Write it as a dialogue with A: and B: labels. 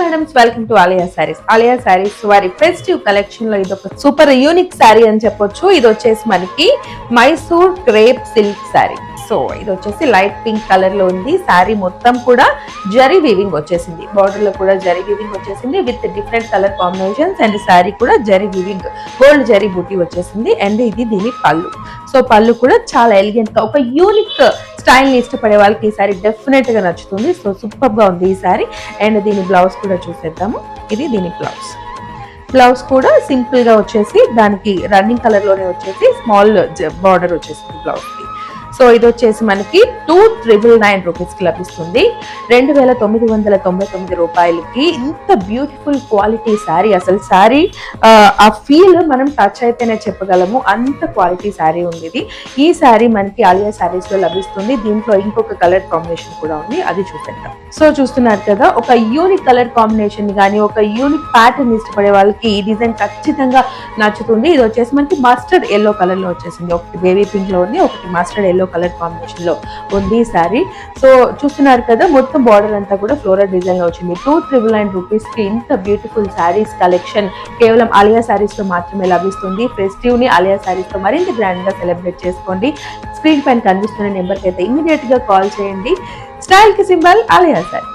A: Madams welcome to Aliya saris Aliya saris వారి festive కలెక్షన్లో ఇది ఒక సూపర్ యూనిక్ శారీ అని చెప్పొచ్చు. ఇది వచ్చేసి మనకి Mysore crepe silk sari so ఇది వచ్చేసి లైట్ పింక్ కలర్లో ఉంది. శారీ మొత్తం కూడా జరీ వీవింగ్ వచ్చేసింది. బార్డర్లో కూడా జరీ వీవింగ్ వచ్చేసింది with different colour combinations and sari కూడా జరీ వీవింగ్ గోల్డ్ జరీ బూటీ వచ్చేసింది. అండ్ ఇది దీని పళ్ళు. తో పళ్ళు కూడా చాలా ఎలిగెంట్గా ఒక యూనిక్ స్టైల్ని ఇష్టపడే వాళ్ళకి ఈ సారీ డెఫినెట్గా నచ్చుతుంది. సో సూపర్గా ఉంది ఈ సారీ అండ్ దీని బ్లౌజ్ కూడా చూసేద్దాము. ఇది దీని బ్లౌజ్ బ్లౌజ్ కూడా సింపుల్గా వచ్చేసి దానికి రన్నింగ్ కలర్లోనే వచ్చేసి స్మాల్ బార్డర్ వచ్చేసింది బ్లౌజ్కి సో ఇది వచ్చేసి మనకి టూ ట్రిపుల్ నైన్ రూపీస్కి లభిస్తుంది. రెండు వేల తొమ్మిది వందల తొంభై తొమ్మిది రూపాయలకి ఇంత బ్యూటిఫుల్ క్వాలిటీ శారీ అసలు శారీ ఆ ఫీల్ మనం టచ్ అయితేనే చెప్పగలము. అంత క్వాలిటీ శారీ ఉంది ఇది ఈ శారీ మనకి ఆలియా శారీస్లో లభిస్తుంది. దీంట్లో ఇంకొక కలర్ కాంబినేషన్ కూడా ఉంది. అది చూపెడతాం సో చూస్తున్నారు కదా ఒక యూనిక్ కలర్ కాంబినేషన్ కానీ ఒక యూనిక్ ప్యాటర్న్ ఇష్టపడే వాళ్ళకి ఈ డిజైన్ ఖచ్చితంగా నచ్చుతుంది. ఇది వచ్చేసి మనకి మస్టర్డ్ ఎల్లో కలర్లో వచ్చేసింది. ఒకటి బేబీ పింక్లో ఉంది ఒకటి మస్టర్డ్ ఎల్లో కలర్ కాంబినేషన్లో ఉంది ఈ శారీ సో చూస్తున్నారు కదా మొత్తం బార్డర్ అంతా కూడా ఫ్లోరల్ డిజైన్లో వచ్చింది. టూ త్రిబుల్ నైన్ రూపీస్కి ఇంత బ్యూటిఫుల్ శారీస్ కలెక్షన్ కేవలం అలియా శారీస్లో మాత్రమే లభిస్తుంది. ఫెస్టివ్ని ఆలియా శారీస్తో మరింత గ్రాండ్గా సెలబ్రేట్ చేసుకోండి. స్క్రీన్ పైన కనిపిస్తున్న నెంబర్కి అయితే ఇమీడియట్గా కాల్ చేయండి. స్టైల్కి సింబల్ అలియా శారీ